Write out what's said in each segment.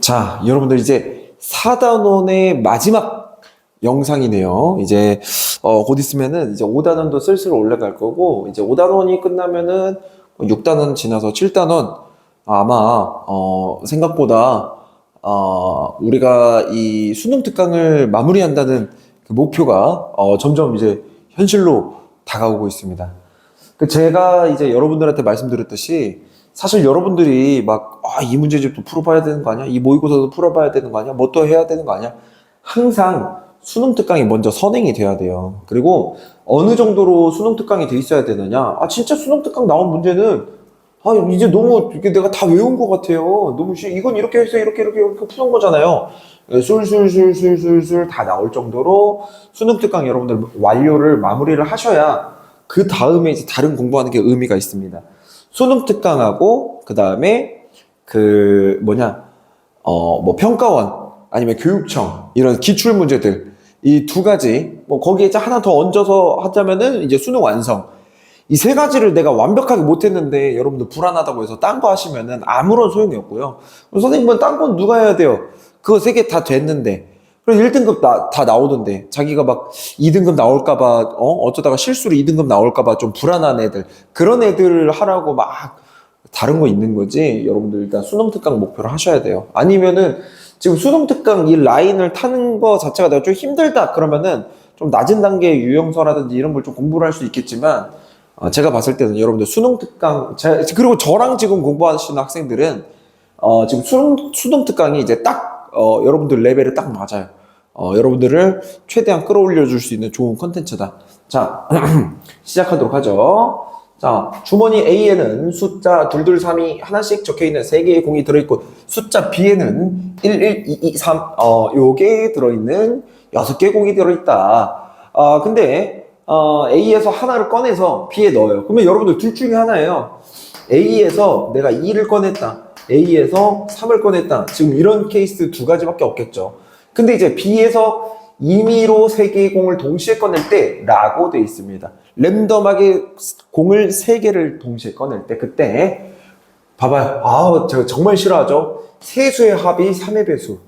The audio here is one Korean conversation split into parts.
자, 여러분들 이제 4단원의 마지막 영상이네요. 이제 어, 곧 있으면은 이제 5단원도 슬슬 올라갈 거고 이제 5단원이 끝나면은 6단원 지나서 7단원 아마 어, 생각보다 어, 우리가 이 수능 특강을 마무리한다는 그 목표가 어, 점점 이제 현실로 다가오고 있습니다. 그 제가 이제 여러분들한테 말씀드렸듯이 사실 여러분들이 막, 아, 이 문제집도 풀어봐야 되는 거 아니야? 이 모의고사도 풀어봐야 되는 거 아니야? 뭐 또 해야 되는 거 아니야? 항상 수능 특강이 먼저 선행이 돼야 돼요. 그리고 어느 정도로 수능 특강이 돼 있어야 되느냐? 아, 진짜 수능 특강 나온 문제는 아, 이제 너무 이게 내가 다 외운 것 같아요. 너무 쉬, 이건 이렇게 해서 이렇게 이렇게 이렇게 푸는 거잖아요. 예, 술술술술술술 다 나올 정도로 수능 특강 여러분들 완료를 마무리를 하셔야 그 다음에 이제 다른 공부하는 게 의미가 있습니다. 수능 특강하고 그 다음에 그 뭐냐 어 뭐 평가원 아니면 교육청 이런 기출 문제들 이 두 가지 뭐 거기에 이제 하나 더 얹어서 하자면은 이제 수능 완성 이 세 가지를 내가 완벽하게 못했는데 여러분들 불안하다고 해서 딴 거 하시면은 아무런 소용이 없고요. 선생님은 딴 건 누가 해야 돼요? 그거 세 개 다 됐는데 그럼 1등급 나, 다 나오던데 자기가 막 2등급 나올까봐 어? 어쩌다가 실수로 2등급 나올까봐 좀 불안한 애들 그런 애들 하라고 막 다른 거 있는 거지 여러분들 일단 수능 특강 목표를 하셔야 돼요 아니면은 지금 수능 특강 이 라인을 타는 거 자체가 내가 좀 힘들다 그러면은 좀 낮은 단계 유형서라든지 이런 걸 좀 공부를 할 수 있겠지만 어, 제가 봤을 때는 여러분들 수능 특강 제- 그리고 저랑 지금 공부하시는 학생들은 어, 지금 수능, 수능 특강이 이제 딱 어, 여러분들 레벨에 딱 맞아요. 어, 여러분들을 최대한 끌어올려 줄 수 있는 좋은 컨텐츠다. 자, 시작하도록 하죠. 자, 주머니 A에는 숫자 223이 하나씩 적혀 있는 3개의 공이 들어 있고, 숫자 B에는 1, 1, 2, 2, 3, 어, 요게 들어 있는 6개 공이 들어 있다. 아, 근데, 어, A에서 하나를 꺼내서 B에 넣어요. 그러면 여러분들 둘 중에 하나예요. A에서 내가 2를 꺼냈다. A에서 3을 꺼냈다. 지금 이런 케이스 두 가지밖에 없겠죠. 근데 이제 B에서 임의로 세 개의 공을 동시에 꺼낼 때 라고 돼 있습니다. 랜덤하게 공을 세 개를 동시에 꺼낼 때 그때 봐봐요. 아, 제가 정말 싫어하죠. 세수의 합이 3의 배수.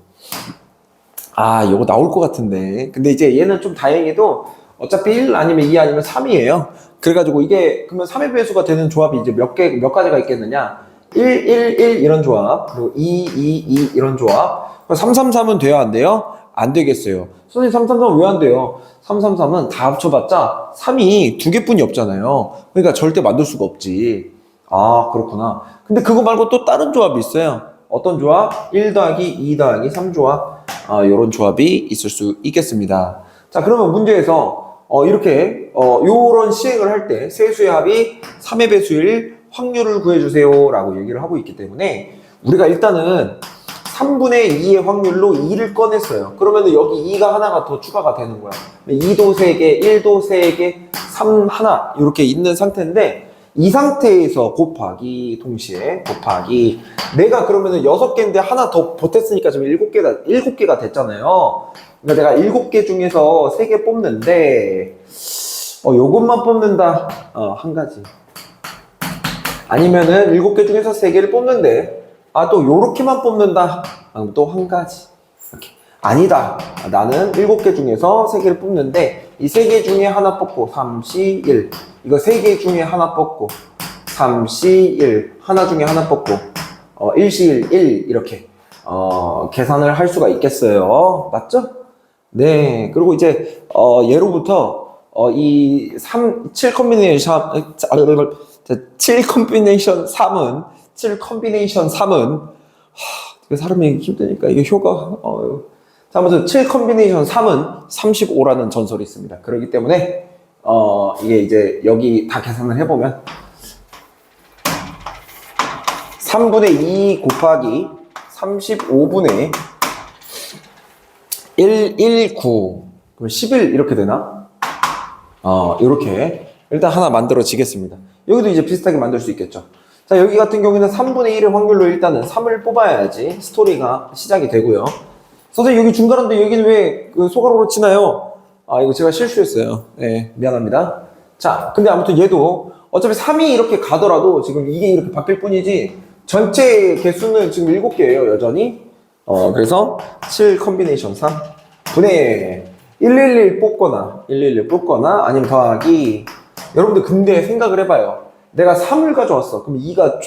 아, 이거 나올 것 같은데. 근데 이제 얘는 좀 다행히도 어차피 1 아니면 2 아니면 3이에요. 그래가지고 이게 그러면 3의 배수가 되는 조합이 이제 몇 개, 몇 가지가 있겠느냐. 1, 1, 1 이런 조합, 그리고 2, 2, 2 이런 조합. 3, 3, 3은 돼요? 안 돼요? 안 되겠어요. 선생님 3, 3, 3은 왜안 돼요? 3, 3, 3은 다 합쳐봤자 3이 두 개뿐이 없잖아요. 그러니까 절대 만들 수가 없지. 아, 그렇구나. 근데 그거 말고 또 다른 조합이 있어요. 어떤 조합? 1 더하기 2 더하기 3 조합. 아, 요런 조합이 있을 수 있겠습니다. 자, 그러면 문제에서 어, 이렇게 어, 요런 시행을 할 때 세수의 합이 3의 배수일 확률을 구해주세요 라고 얘기를 하고 있기 때문에 우리가 일단은 3분의 2의 확률로 2를 꺼냈어요. 그러면 여기 2가 하나가 더 추가가 되는 거야. 2도 3개, 1도 3개, 3 하나 이렇게 있는 상태인데 이 상태에서 곱하기 동시에 곱하기 내가 그러면은 6개인데 하나 더 보탰으니까 지금 7개가 7개가 됐잖아요. 그러니까 내가 7개 중에서 3개 뽑는데 어 요것만 뽑는다. 어, 한 가지. 아니면은 7개 중에서 3개를 뽑는데 아 또 요렇게만 뽑는다. 또한 가지. 이렇게. 아니다. 아, 나는 7개 중에서 3개를 뽑는데 이 3개 중에 하나 뽑고 3, C, 1. 이거 3개 중에 하나 뽑고 3, C, 1. 하나 중에 하나 뽑고 어, 1, C, 1, 1 이렇게 어, 계산을 할 수가 있겠어요. 맞죠? 네. 그리고 이제 어, 예로부터 어, 이 3, 7 컨비네이션 7 컨비네이션 3은 7 컨비네이션 3은 하, 사람이 힘드니까 이게 효가 어, 자, 아무튼 7 컨비네이션 3은 35라는 전설이 있습니다. 그렇기 때문에 어, 이게 이제 여기 다 계산을 해보면 3분의 2 곱하기 35분의 1, 1, 9 그럼 11 이렇게 되나? 어, 이렇게 일단 하나 만들어지겠습니다. 여기도 이제 비슷하게 만들 수 있겠죠. 자, 여기 같은 경우에는 3분의 1의 확률로 일단은 3을 뽑아야지 스토리가 시작이 되고요. 선생님 여기 중간인데 여기는 왜 그 소가로로 치나요? 아, 이거 제가 실수했어요. 네, 미안합니다. 자, 근데 아무튼 얘도 어차피 3이 이렇게 가더라도 지금 이게 이렇게 바뀔 뿐이지 전체 개수는 지금 7개예요, 여전히. 어, 그래서 7 컨비네이션 3 분의 111 뽑거나 111 뽑거나 아니면 더하기 여러분들 근데 생각을 해봐요. 내가 3을 가져왔어. 그럼 2가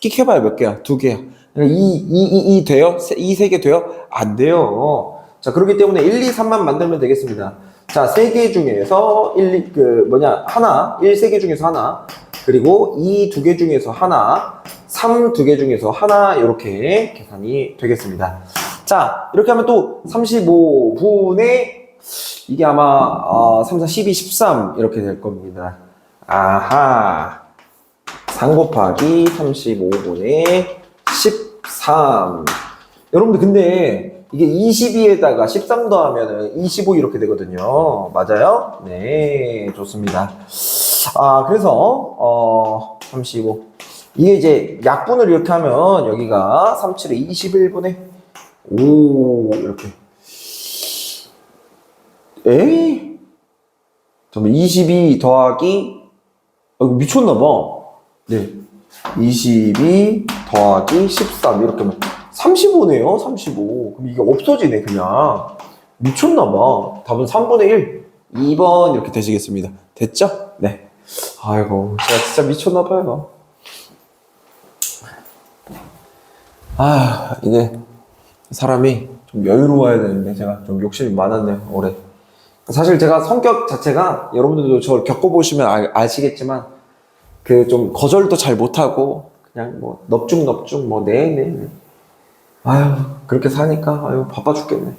끽 해봐요. 몇 개야? 두 개야. 그러니까 2, 2, 2, 2 돼요? 2, 3개 돼요? 안 돼요. 자, 그렇기 때문에 1, 2, 3만 만들면 되겠습니다. 자, 3개 중에서 1, 2, 그, 뭐냐, 하나, 1, 3개 중에서 하나, 그리고 2, 2개 중에서 하나, 3, 2개 중에서 하나, 이렇게 계산이 되겠습니다. 자, 이렇게 하면 또 35분의 이게 아마 어, 3, 4, 12, 13 이렇게 될 겁니다. 아하. 3 곱하기 35분의 13. 여러분들 근데 이게 22에다가 13 더하면은 25 이렇게 되거든요. 맞아요? 네, 좋습니다. 아, 그래서 어, 35. 이게 이제 약분을 이렇게 하면 여기가 37에 21분의 5 이렇게 에이? 잠깐만, 22 더하기, 아, 이거 미쳤나봐. 네. 22 더하기 13, 이렇게 하면 35네요, 35. 그럼 이게 없어지네, 그냥. 미쳤나봐. 답은 3분의 1. 2번 이렇게 되시겠습니다. 됐죠? 네. 아이고, 제가 진짜 미쳤나봐요. 아, 이게 사람이 좀 여유로워야 되는데 제가 좀 욕심이 많았네요, 올해. 사실 제가 성격 자체가 여러분들도 저를 겪어보시면 아, 아시겠지만 그 좀 거절도 잘 못하고 그냥 뭐 넙죽넙죽 뭐 네네 네. 아유 그렇게 사니까 아유 바빠 죽겠네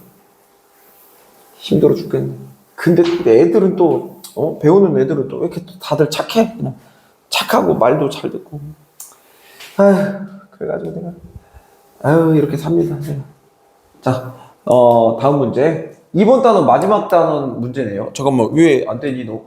힘들어 죽겠네 근데 또 애들은 또 어? 배우는 애들은 또 왜 이렇게 또 다들 착해 그냥 착하고 말도 잘 듣고 아유 그래가지고 내가 아유 이렇게 삽니다 제가 자 어, 다음 문제. 이번 단원 마지막 단원 문제네요. 잠깐만, 왜 안 되니, 너?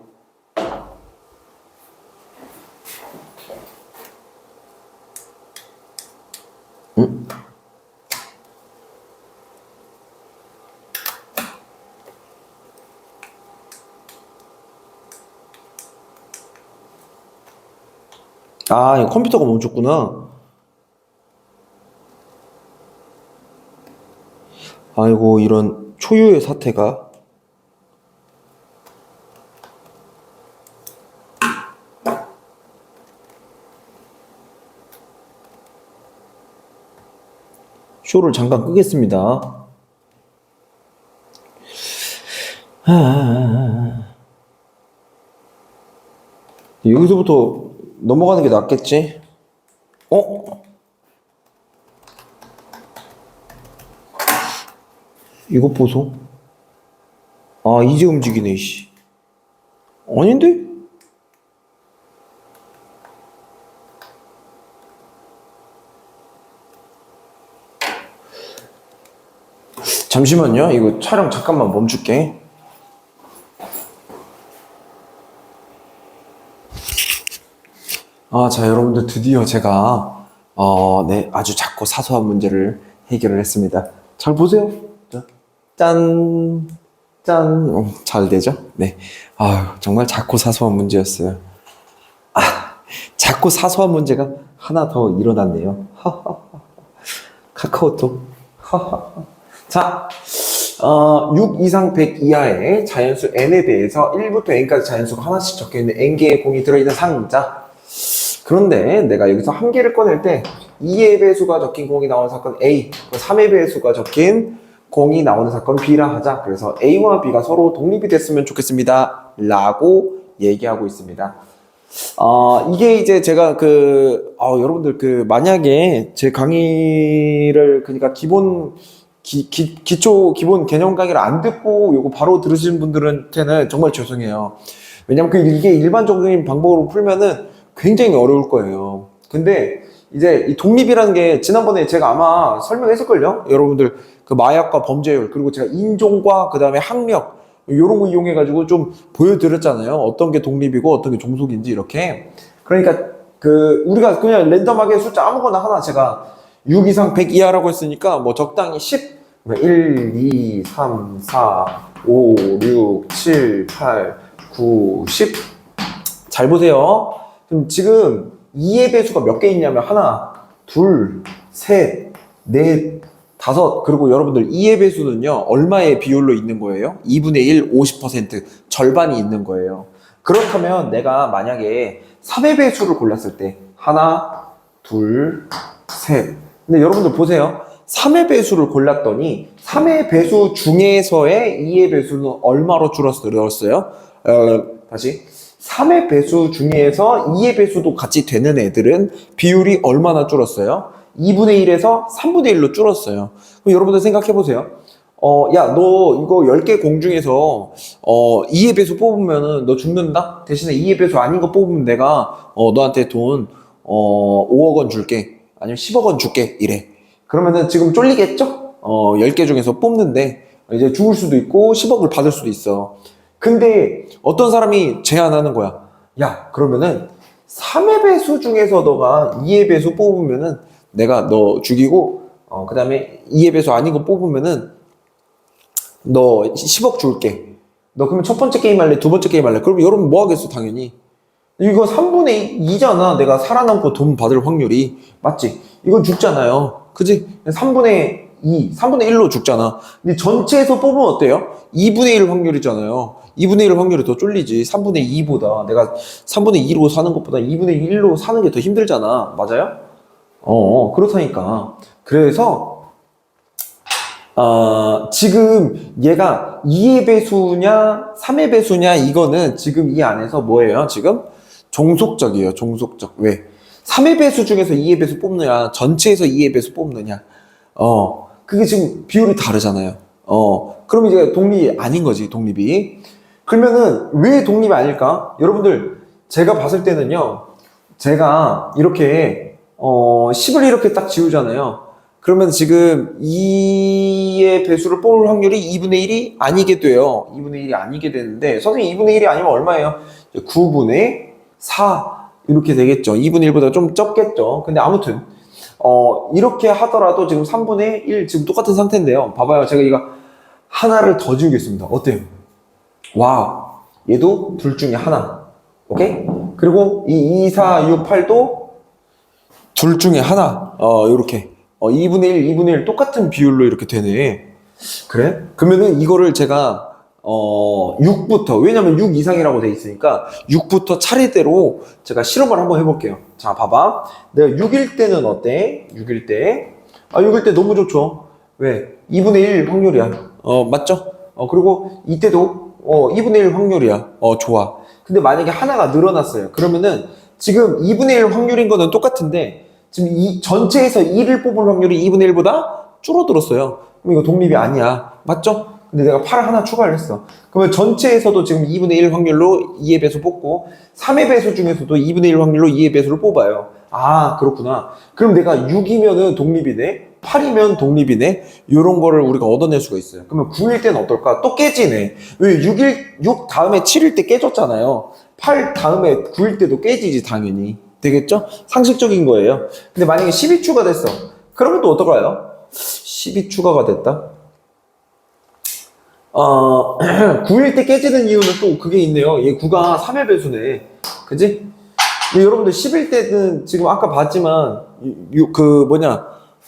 아, 컴퓨터가 멈췄구나. 아이고 이런 초유의 사태가 쇼를 잠깐 끄겠습니다. 아. 여기서부터 넘어가는 게 낫겠지? 어? 이것 보소. 아, 이제 움직이네, 씨. 아닌데? 잠시만요. 이거 촬영 잠깐만 멈출게. 아, 자, 여러분들 드디어 제가, 어, 네, 아주 작고 사소한 문제를 해결을 했습니다. 잘 보세요. 자, 짠, 짠. 어, 잘 되죠? 네. 아유, 정말 작고 사소한 문제였어요. 아, 작고 사소한 문제가 하나 더 일어났네요. 카카오톡. 자, 어, 6 이상 100 이하의 자연수 n에 대해서 1부터 n까지 자연수가 하나씩 적혀있는 n개의 공이 들어있는 상자. 그런데 내가 여기서 한 개를 꺼낼 때 2의 배수가 적힌 공이 나오는 사건 A, 3의 배수가 적힌 공이 나오는 사건 B라 하자. 그래서 A와 B가 서로 독립이 됐으면 좋겠습니다. 라고 얘기하고 있습니다. 어, 이게 이제 제가 그, 어, 여러분들 그, 만약에 제 강의를, 그러니까 기본, 기, 기, 기초, 기본 개념 강의를 안 듣고 요거 바로 들으시는 분들한테는 정말 죄송해요. 왜냐면 그 이게 일반적인 방법으로 풀면은 굉장히 어려울 거예요. 근데 이제 이 독립이라는 게 지난번에 제가 아마 설명했을걸요? 여러분들 그 마약과 범죄율 그리고 제가 인종과 그 다음에 학력 이런 거 이용해 가지고 좀 보여드렸잖아요. 어떤 게 독립이고 어떤 게 종속인지 이렇게. 그러니까 그 우리가 그냥 랜덤하게 숫자 아무거나 하나 제가 6 이상 100 이하라고 했으니까 뭐 적당히 10 1, 2, 3, 4, 5, 6, 7, 8, 9, 10. 잘 보세요. 그럼 지금 2의 배수가 몇 개 있냐면 하나, 둘, 셋, 넷, 다섯. 그리고 여러분들 2의 배수는요, 얼마의 비율로 있는 거예요? 2분의 1, 50%. 절반이 있는 거예요. 그렇다면 내가 만약에 3의 배수를 골랐을 때, 하나, 둘, 셋. 근데 여러분들 보세요. 3의 배수를 골랐더니 3의 배수 중에서의 2의 배수는 얼마로 줄었어요? 어, 다시. 3의 배수 중에서 2의 배수도 같이 되는 애들은 비율이 얼마나 줄었어요? 2분의 1에서 3분의 1로 줄었어요. 그럼 여러분들 생각해 보세요. 어, 야, 너 이거 10개 공 중에서, 어, 2의 배수 뽑으면은 너 죽는다? 대신에 2의 배수 아닌 거 뽑으면 내가, 어, 너한테 돈, 어, 5억 원 줄게. 아니면 10억 원 줄게. 이래. 그러면은 지금 쫄리겠죠? 어, 10개 중에서 뽑는데, 이제 죽을 수도 있고, 10억을 받을 수도 있어. 근데 어떤 사람이 제안하는 거야. 야, 그러면은 3의 배수 중에서 너가 2의 배수 뽑으면은 내가 너 죽이고, 어, 그 다음에 2의 배수 아닌 거 뽑으면은 너 10억 줄게. 너 그러면 첫 번째 게임 할래? 두 번째 게임 할래? 그럼 여러분 뭐 하겠어, 당연히. 이거 3분의 2잖아. 내가 살아남고 돈 받을 확률이. 맞지? 이건 죽잖아요. 그지? 3분의 2, 3분의 1로 죽잖아. 근데 전체에서 뽑으면 어때요? 2분의 1 확률이잖아요. 2분의 1 확률이 더 쫄리지. 3분의 2보다. 내가 3분의 2로 사는 것보다 2분의 1로 사는 게 더 힘들잖아. 맞아요? 어, 그렇다니까. 그래서, 어, 지금 얘가 2의 배수냐, 3의 배수냐, 이거는 지금 이 안에서 뭐예요, 지금? 종속적이에요, 종속적. 왜? 3의 배수 중에서 2의 배수 뽑느냐, 전체에서 2의 배수 뽑느냐. 어, 그게 지금 비율이 다르잖아요. 어, 그럼 이제 독립이 아닌 거지, 독립이. 그러면은 왜 독립이 아닐까? 여러분들, 제가 봤을 때는요, 제가 이렇게, 어, 10을 이렇게 딱 지우잖아요. 그러면 지금 2의 배수를 뽑을 확률이 2분의 1이 아니게 돼요. 2분의 1이 아니게 되는데, 선생님 2분의 1이 아니면 얼마예요? 9분의 4. 이렇게 되겠죠. 2분의 1보다 좀 적겠죠. 근데 아무튼, 어, 이렇게 하더라도 지금 3분의 1 지금 똑같은 상태인데요. 봐봐요. 제가 이거 하나를 더 지우겠습니다. 어때요? 와, 얘도 둘 중에 하나. 오케이? 그리고 이 2, 4, 6, 8도 둘 중에 하나. 어, 요렇게. 어, 2분의 1, 2분의 1 똑같은 비율로 이렇게 되네. 그래? 그러면은 이거를 제가 어, 6부터, 왜냐면 6 이상이라고 돼 있으니까 6부터 차례대로 제가 실험을 한번 해볼게요. 자, 봐봐. 내가 6일 때는 어때? 6일 때. 아, 6일 때 너무 좋죠. 왜? 2분의 1 확률이야. 어, 맞죠? 어, 그리고 이때도 어, 2분의 1 확률이야. 어, 좋아. 근데 만약에 하나가 늘어났어요. 그러면은 지금 2분의 1 확률인 거는 똑같은데 지금 이 전체에서 1을 뽑을 확률이 2분의 1보다 줄어들었어요. 그럼 이거 독립이 아니야. 맞죠? 근데 내가 8을 하나 추가를 했어. 그러면 전체에서도 지금 2분의 1 확률로 2의 배수 뽑고 3의 배수 중에서도 2분의 1 확률로 2의 배수를 뽑아요. 아 그렇구나. 그럼 내가 6이면은 독립이네. 8이면 독립이네. 이런 거를 우리가 얻어낼 수가 있어요. 그러면 9일 때는 어떨까? 또 깨지네. 왜 6일 6 다음에 7일 때 깨졌잖아요. 8 다음에 9일 때도 깨지지 당연히. 되겠죠? 상식적인 거예요. 근데 만약에 10이 추가됐어. 그러면 또 어떨까요? 10이 추가가 됐다. 어, 9일 때 깨지는 이유는 또 그게 있네요. 얘 9가 3의 배수네. 그지? 여러분들 10일 때는 지금 아까 봤지만, 유- 그 뭐냐,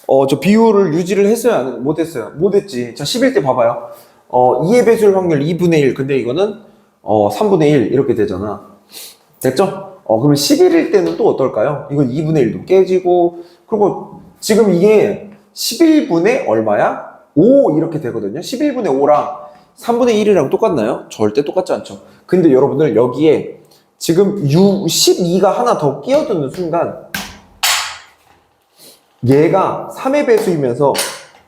어, 저 비율을 유지를 했어요? 안- 못했어요? 못했지. 자, 10일 때 봐봐요. 어, 2의 배수일 확률 2분의 1. 근데 이거는, 어, 3분의 1. 이렇게 되잖아. 됐죠? 어, 그러면 11일 때는 또 어떨까요? 이건 2분의 1도 깨지고, 그리고 지금 이게 11분의 얼마야? 5 이렇게 되거든요. 11분의 5랑 3분의 1이랑 똑같나요? 절대 똑같지 않죠. 근데 여러분들 여기에 지금 6, 12가 하나 더 끼어드는 순간 얘가 3의 배수이면서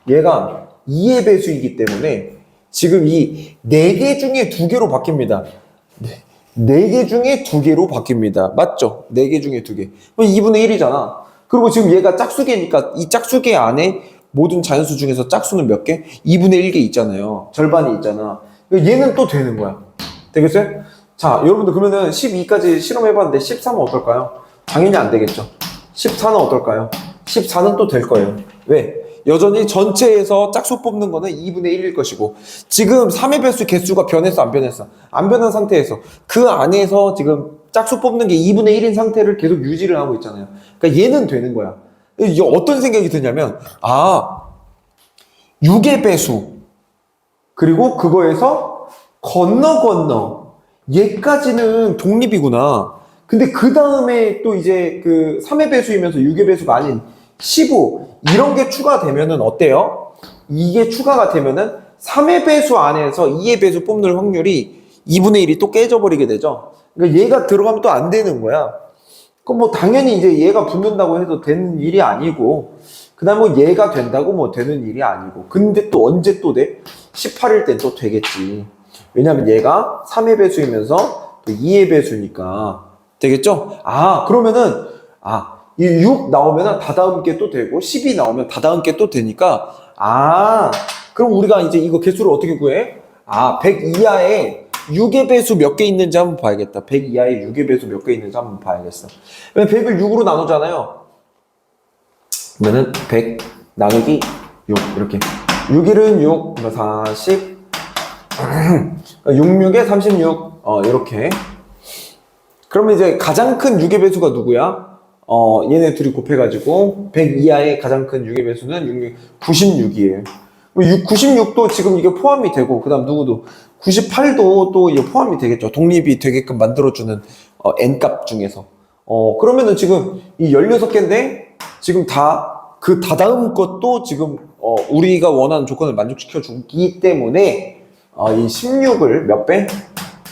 얘가 2의 배수이기 때문에 지금 이 4개 중에 2개로 바뀝니다. 네. 4개 중에 2개로 바뀝니다. 맞죠? 4개 중에 2개. 그럼 2분의 1이잖아. 그리고 지금 얘가 짝수개니까 이 짝수개 안에 모든 자연수 중에서 짝수는 몇 개? 2분의 1개 있잖아요. 절반이 있잖아. 얘는 또 되는 거야. 되겠어요? 자, 여러분들 그러면은 12까지 실험해봤는데 13은 어떨까요? 당연히 안 되겠죠. 14는 어떨까요? 14는 또 될 거예요. 왜? 여전히 전체에서 짝수 뽑는 거는 2분의 1일 것이고 지금 3의 배수 개수가 변했어 안 변했어? 안 변한 상태에서 그 안에서 지금 짝수 뽑는 게 2분의 1인 상태를 계속 유지를 하고 있잖아요. 그러니까 얘는 되는 거야. 이게 어떤 생각이 드냐면 아 6의 배수. 그리고 그거에서 건너 건너. 얘까지는 독립이구나. 근데 그 다음에 또 이제 그 3의 배수이면서 6의 배수가 아닌 15. 이런 게 추가되면은 어때요? 이게 추가가 되면은 3의 배수 안에서 2의 배수 뽑는 확률이 2분의 1이 또 깨져버리게 되죠. 그러니까 얘가 들어가면 또 안 되는 거야. 그럼 뭐 당연히 이제 얘가 붙는다고 해도 되는 일이 아니고, 그 다음 뭐 얘가 된다고 뭐 되는 일이 아니고. 근데 또 언제 또 돼? 18일 땐 또 되겠지. 왜냐면 얘가 3의 배수이면서 또 2의 배수니까. 되겠죠? 아, 그러면은, 아, 이 6 나오면은 다다음 게 또 되고, 10이 나오면 다다음 게 또 되니까, 아, 그럼 우리가 이제 이거 개수를 어떻게 구해? 아, 100 이하에 6의 배수 몇 개 있는지 한번 봐야겠다. 100 이하에 6의 배수 몇 개 있는지 한번 봐야겠어. 왜냐면 100을 6으로 나누잖아요. 그러면은 100 나누기 6 이렇게 6일은 6, 40 66에 36 어, 이렇게 그러면 이제 가장 큰 6의 배수가 누구야? 어, 얘네 둘이 곱해가지고 100 이하의 가장 큰 6의 배수는 66, 96이에요. 96도 지금 이게 포함이 되고 그 다음 누구도 98도 또 포함이 되겠죠. 독립이 되게끔 만들어주는 어, n값 중에서 어 그러면은 지금 이 16개인데 지금 다 그 다다음 것도 지금 어, 우리가 원하는 조건을 만족시켜 주기 때문에 어, 이 16을 몇 배?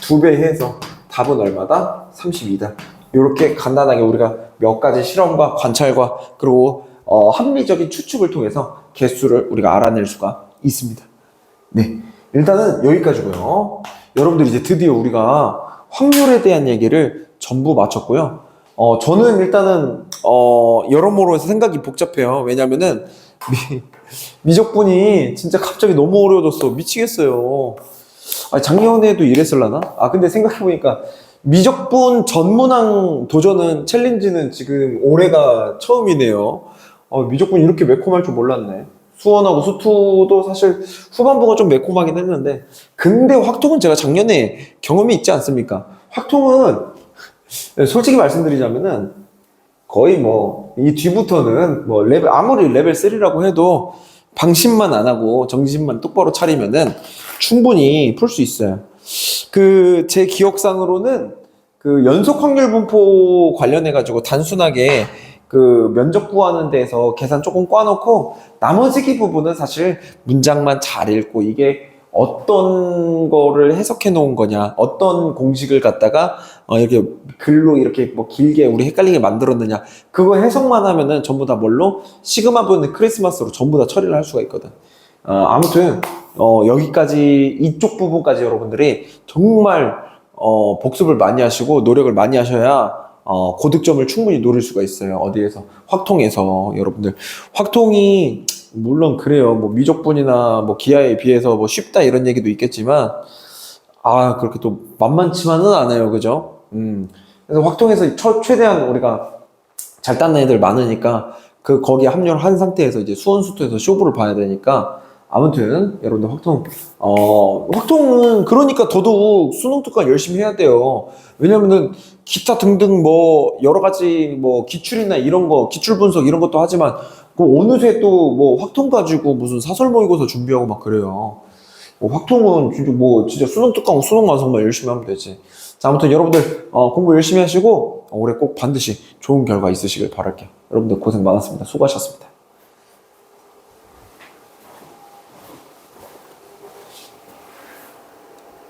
두 배 해서 답은 얼마다? 32다. 이렇게 간단하게 우리가 몇 가지 실험과 관찰과 그리고 어, 합리적인 추측을 통해서 개수를 우리가 알아낼 수가 있습니다. 네. 일단은 여기까지고요. 여러분들 이제 드디어 우리가 확률에 대한 얘기를 전부 마쳤고요. 어, 저는 일단은, 어, 여러모로 해서 생각이 복잡해요. 왜냐면은, 미, 미적분이 진짜 갑자기 너무 어려워졌어. 미치겠어요. 아, 작년에도 이랬을라나? 아, 근데 생각해보니까, 미적분 전문항 도전은, 챌린지는 지금 올해가 처음이네요. 어, 미적분 이렇게 매콤할 줄 몰랐네. 수원하고 수투도 사실 후반부가 좀 매콤하긴 했는데, 근데 확통은 제가 작년에 경험이 있지 않습니까? 확통은 네, 솔직히 말씀드리자면은 거의 뭐 이 뒤부터는 뭐 레벨 아무리 레벨 3라고 해도 방심만 안 하고 정신만 똑바로 차리면은 충분히 풀 수 있어요. 그 제 기억상으로는 그 연속 확률 분포 관련해 가지고 단순하게 그 면적 구하는 데서 계산 조금 꽈놓고 나머지 부분은 사실 문장만 잘 읽고 이게 어떤 거를 해석해 놓은 거냐, 어떤 공식을 갖다가 어, 이렇게 글로 이렇게 뭐 길게 우리 헷갈리게 만들었느냐, 그거 해석만 하면은 전부 다 뭘로 시그마 분의 크리스마스로 전부 다 처리를 할 수가 있거든. 어, 아무튼 어, 여기까지 이쪽 부분까지 여러분들이 정말 어, 복습을 많이 하시고 노력을 많이 하셔야 어, 고득점을 충분히 노릴 수가 있어요. 어디에서 확통에서 여러분들 확통이 물론 그래요. 뭐 미적분이나 뭐 기하에 비해서 뭐 쉽다 이런 얘기도 있겠지만 아 그렇게 또 만만치만은 않아요, 그죠? 음 그래서 확통에서 처- 최대한 우리가 잘 땄는 애들 많으니까 그 거기에 합류를 한 상태에서 이제 수원수투에서 쇼부를 봐야 되니까 아무튼 여러분들 확통 어 확통은 그러니까 더더욱 수능 특강 열심히 해야 돼요. 왜냐면은 기타 등등 뭐 여러 가지 뭐 기출이나 이런 거 기출 분석 이런 것도 하지만 그 어느새 또 뭐 확통 가지고 무슨 사설 모의고사 준비하고 막 그래요. 뭐 확통은 진짜 뭐 진짜 수능 특강 수능 완성만 열심히 하면 되지. 자 아무튼 여러분들 어, 공부 열심히 하시고 올해 꼭 반드시 좋은 결과 있으시길 바랄게요. 여러분들 고생 많았습니다. 수고하셨습니다.